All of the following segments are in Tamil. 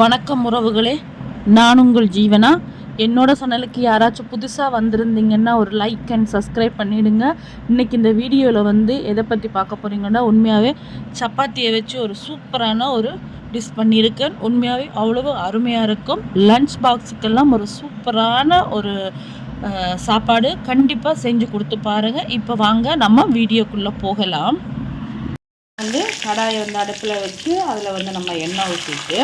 வணக்கம் உறவுகளே. நான் உங்கள் ஜீவனா? என்னோட சேனலுக்கு யாராச்சும் புதுசாக வந்திருந்தீங்கன்னா ஒரு லைக் அண்ட் சப்ஸ்கிரைப் பண்ணிவிடுங்க இன்னைக்கு இந்த வீடியோவில் வந்து எதை பற்றி பார்க்க போகிறீங்கன்னா உண்மையாகவே சப்பாத்தியை வச்சு ஒரு சூப்பரான ஒரு டிஷ் பண்ணியிருக்கேன். உண்மையாகவே அவ்வளவு அருமையாக இருக்கும். லன்ச் பாக்ஸுக்கெல்லாம் ஒரு சூப்பரான ஒரு சாப்பாடு கண்டிப்பாக செஞ்சு கொடுத்து பாருங்கள் இப்போ வாங்க நம்ம வீடியோக்குள்ளே போகலாம். வந்து கடாயை வந்து அடுப்பில் வச்சு அதில் வந்து நம்ம எண்ணெய் ஊற்றிட்டு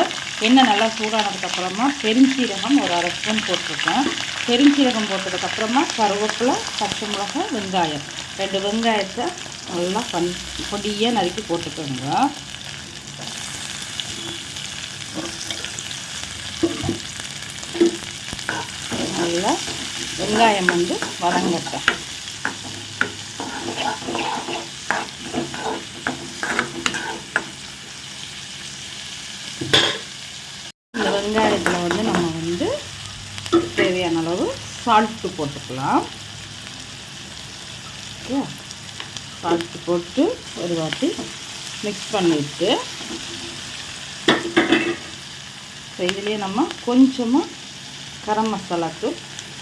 எண்ணெய் நல்லா சூடானதுக்கப்புறமா பெருஞ்சீரகம் ஒரு அரை ஸ்பூன் போட்டிருக்கேன். பெருஞ்சீரகம் போட்டதுக்கப்புறமா கருவேப்பிலை பச்சை மிளகாய் வெங்காயம். ரெண்டு வெங்காயத்தை நல்லா பன் பொடியாக நறுக்கி போட்டுக்கோங்க. நல்லா வெங்காயம் வந்து வதங்கட்டேன் இந்த வெங்காயத்தில் வந்து நம்ம வந்து தேவையான அளவு சால்ட்டு போட்டுக்கலாம். ஓகே சால்ட்டு போட்டு ஒரு வாட்டி மிக்ஸ் பண்ணிவிட்டு இதுலேயே நம்ம கொஞ்சமாக கரம் மசாலாக்கு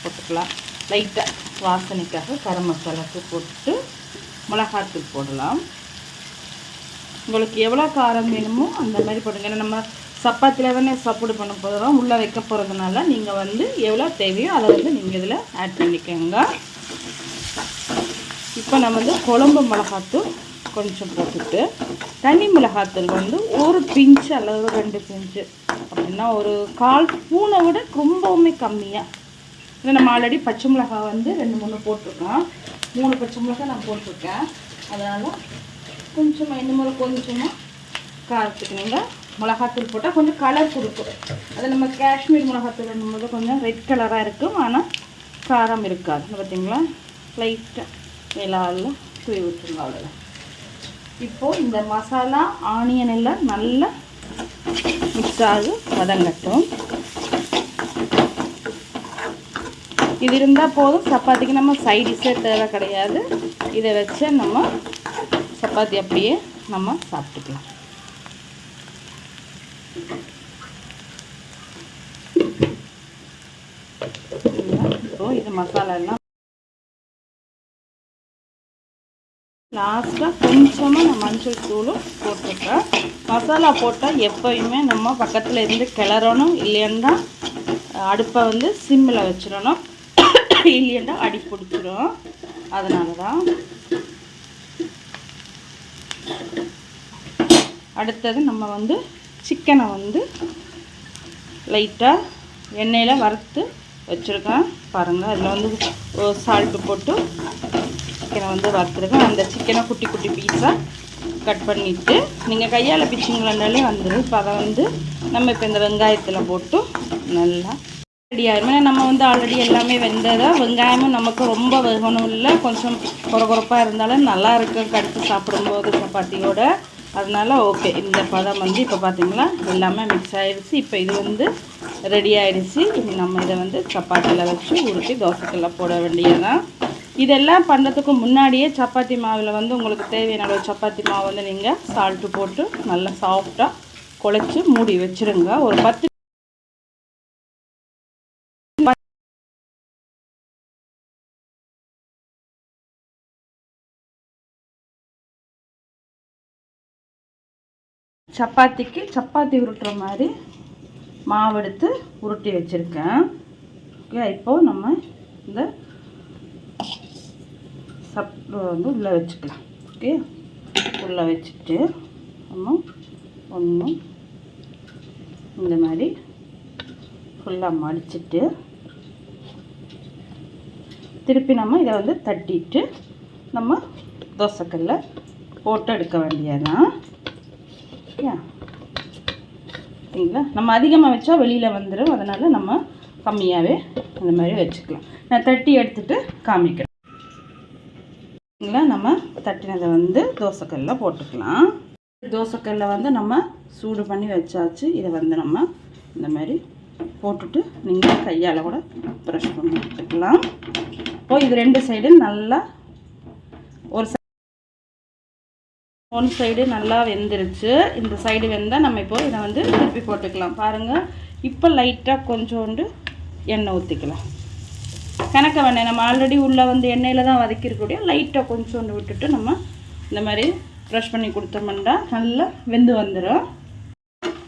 போட்டுக்கலாம். லைட்டாக வாசனைக்காக கரம் மசாலாக்கு போட்டு மிளகாத்தூள் போடலாம். உங்களுக்கு எவ்வளோ காரம் வேணுமோ அந்த மாதிரி போடுங்க. ஏன்னா நம்ம சப்பாத்தியில் தானே சாப்பாடு பண்ண போகிறோம் உள்ளே வைக்க போகிறதுனால நீங்கள் வந்து எவ்வளோ தேவையோ அதை வந்து நீங்கள் இதில் ஆட் பண்ணிக்கோங்க. இப்போ நம்ம வந்து குழம்பு மிளகாத்தூள் கொஞ்சம் போட்டுட்டு தனி மிளகாத்தூள் வந்து ஒரு பிஞ்சு அல்லது ரெண்டு பிஞ்சு அப்படின்னா ஒரு கால் பூனை விட ரொம்பவுமே கம்மியாக இல்லை நம்ம ஆல்ரெடி பச்சை மிளகா வந்து ரெண்டு மூணு போட்டிருக்கோம். மூணு பச்சை மிளகா நான் போட்டிருக்கேன். அதனால் கொஞ்சமாக இந்த மாதிரி கொஞ்சமாக காரத்துக்கு நீங்கள் மிளகாத்தூள் போட்டால் கொஞ்சம் கலர் கொடுக்கும். அது நம்ம காஷ்மீர் மிளகாத்தூள் போது கொஞ்சம் ரெட் கலராக இருக்கும். ஆனால் காரம் இருக்காது. பார்த்தீங்களா லைட்டாக வேளாளில் தூவி விட்டுருங்க அவ்வளோதான் இப்போது இந்த மசாலா ஆனியன் எல்லாம் நல்லா மிக்ஸ் ஆகி வதங்கட்டும். இது இருந்தால் போதும். சப்பாத்திக்கு நம்ம சைடிஷே தேவை கிடையாது. இதை வச்சு நம்ம சப்பாத்தி அப்படியே நம்ம சாப்பிட்டுக்கலாம். இப்போ இது லாஸ்ட்டாக கொஞ்சமாக நான் மஞ்சள் தூளும் போட்டிருக்கேன். மசாலா போட்டால் எப்போயுமே நம்ம பக்கத்தில் இருந்து கிளறணும் இல்லைன்னா அடுப்பை வந்து சிம்மில் வச்சிடணும். இல்லைன்னா அடி பிடிச்சிடும் அதனால தான் அடுத்தது நம்ம வந்து சிக்கனை வந்து லைட்டாக எண்ணெயில் வறுத்து வச்சுருக்கேன். பாருங்கள் அதில் வந்து சால்ட்டு போட்டு சிக்கனை வந்து வறுத்துருக்கேன். அந்த சிக்கனை குட்டி குட்டி பீஸாக கட் பண்ணிவிட்டு நீங்கள் கையால் பிச்சிங்களாண்டாலே வந்துடும் இப்போ அதை வந்து நம்ம இப்போ இந்த வெங்காயத்தில் போட்டு நல்லா ரெடி ஏன்னா நம்ம வந்து ஆல்ரெடி எல்லாமே வெந்ததை வெங்காயமும் நமக்கு ரொம்ப வேகணும் இல்லை கொஞ்சம் குறகுறப்பாக இருந்தாலும் நல்லா இருக்கும். கடித்து சாப்பிடும்போது சப்பாத்தியோட. அதனால் ஓகே இந்த பதம் வந்து இப்போ பார்த்திங்களா எல்லாமே மிக்ஸ் ஆகிடுச்சு இப்போ இது வந்து ரெடி ஆகிடுச்சு இனி நம்ம இதை வந்து சப்பாத்தியில் வச்சு உருட்டி தோசைக்கெல்லாம் போட வேண்டியதுதான். இதெல்லாம் பண்ணுறதுக்கு முன்னாடியே சப்பாத்தி மாவில் வந்து உங்களுக்கு தேவையான அளவு சப்பாத்தி மாவு வந்து நீங்கள் சால்ட்டு போட்டு நல்லா சாஃப்டாக குழச்சி மூடி வச்சுருங்க. ஒரு பத்து சப்பாத்திக்கு சப்பாத்தி உருட்டுற மாதிரி மாவு எடுத்து உருட்டி வச்சுருக்கேன். ஓகே இப்போது நம்ம இந்த சப் வந்து உள்ளே வச்சுக்கலாம். ஓகே உள்ளே வச்சுட்டு நம்ம ஒன்று இந்த மாதிரி ஃபுல்லாக மடிச்சிட்டு திருப்பி நம்ம இதை வந்து தட்டிட்டு நம்ம தோசைக்கல்ல போட்டு எடுக்க வேண்டியதான் ஓகே சரிங்களா? நம்ம அதிகமாக வச்சா வெளியில் வந்துடும் அதனால் நம்ம கம்மியாகவே அந்த மாதிரி வச்சுக்கலாம். நான் தட்டி எடுத்துட்டு காமிக்கிறேன். சரிங்களா? நம்ம தட்டினதை வந்து தோசைக்கல்ல போட்டுக்கலாம். தோசைக்கல்ல வந்து நம்ம சூடு பண்ணி வச்சாச்சு. இதை வந்து நம்ம இந்த மாதிரி போட்டுட்டு நீங்கள் கையால் கூட ப்ரெஷ் பண்ணி எடுத்துக்கலாம் இப்போ இது ரெண்டு சைடும் நல்லா ஒரு ஒன் சைடு நல்லா வெந்துருச்சு. இந்த சைடு வெந்தால் நம்ம இப்போ இதை வந்து திருப்பி போட்டுக்கலாம். பாருங்கள் இப்போ லைட்டாக கொஞ்சோண்டு எண்ணெய் ஊற்றிக்கலாம் கணக்க வேணாம் நம்ம ஆல்ரெடி உள்ளே வந்து எண்ணெயில் தான் வதக்கிருக்கூடிய லைட்டாக கொஞ்சோண்டு விட்டுட்டு நம்ம இந்த மாதிரி ப்ரெஷ் பண்ணி கொடுத்தோம்னா நல்லா வெந்து வந்துடும்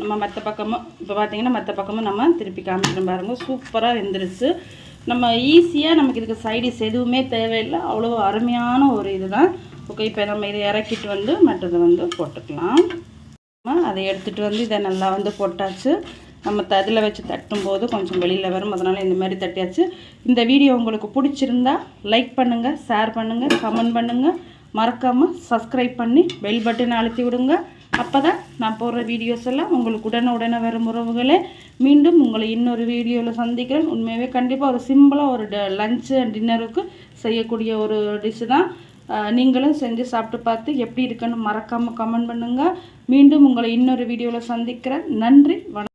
நம்ம மற்ற பக்கமும் இப்போ பார்த்திங்கன்னா மற்ற பக்கமும் நம்ம திருப்பி காமிக்கிறோம் பாருங்க. சூப்பராக வெந்துருச்சு. நம்ம ஈஸியாக நமக்கு இதுக்கு சைடிஸ் எதுவுமே தேவையில்லை. அவ்வளோ அருமையான ஒரு இதுதான். ஓகே இப்போ நம்ம இதை இறக்கிட்டு வந்து மற்றதை வந்து போட்டுக்கலாம். நம்ம அதை எடுத்துகிட்டு வந்து இதை நல்லா வந்து போட்டாச்சு. நம்ம ததில் வச்சு தட்டும்போது கொஞ்சம் வெளியில் வரும். அதனால் இந்த மாதிரி தட்டியாச்சு. இந்த வீடியோ உங்களுக்கு பிடிச்சிருந்தா லைக் பண்ணுங்கள் ஷேர் பண்ணுங்கள் கமெண்ட் பண்ணுங்கள் மறக்காமல் சப்ஸ்கிரைப் பண்ணி பெல் பட்டனை அழுத்தி விடுங்க. அப்போ தான் நான் போடுற வீடியோஸ் எல்லாம் உங்களுக்கு உடனே உடனே வரும் உறவுகளே. மீண்டும் உங்களை இன்னொரு வீடியோவில் சந்திக்கிறேன். உண்மையாகவே கண்டிப்பாக ஒரு சிம்பிளாக ஒரு லஞ்சு அண்ட் டின்னருக்கு செய்யக்கூடிய ஒரு டிஷ்ஷு தான். நீங்களும் செஞ்சு சாப்பிட்டு பார்த்து எப்படி இருக்குன்னு மறக்காமல் கமெண்ட் பண்ணுங்கள் மீண்டும் உங்களை இன்னொரு வீடியோவில் சந்திக்கிறேன். நன்றி வணக்கம்.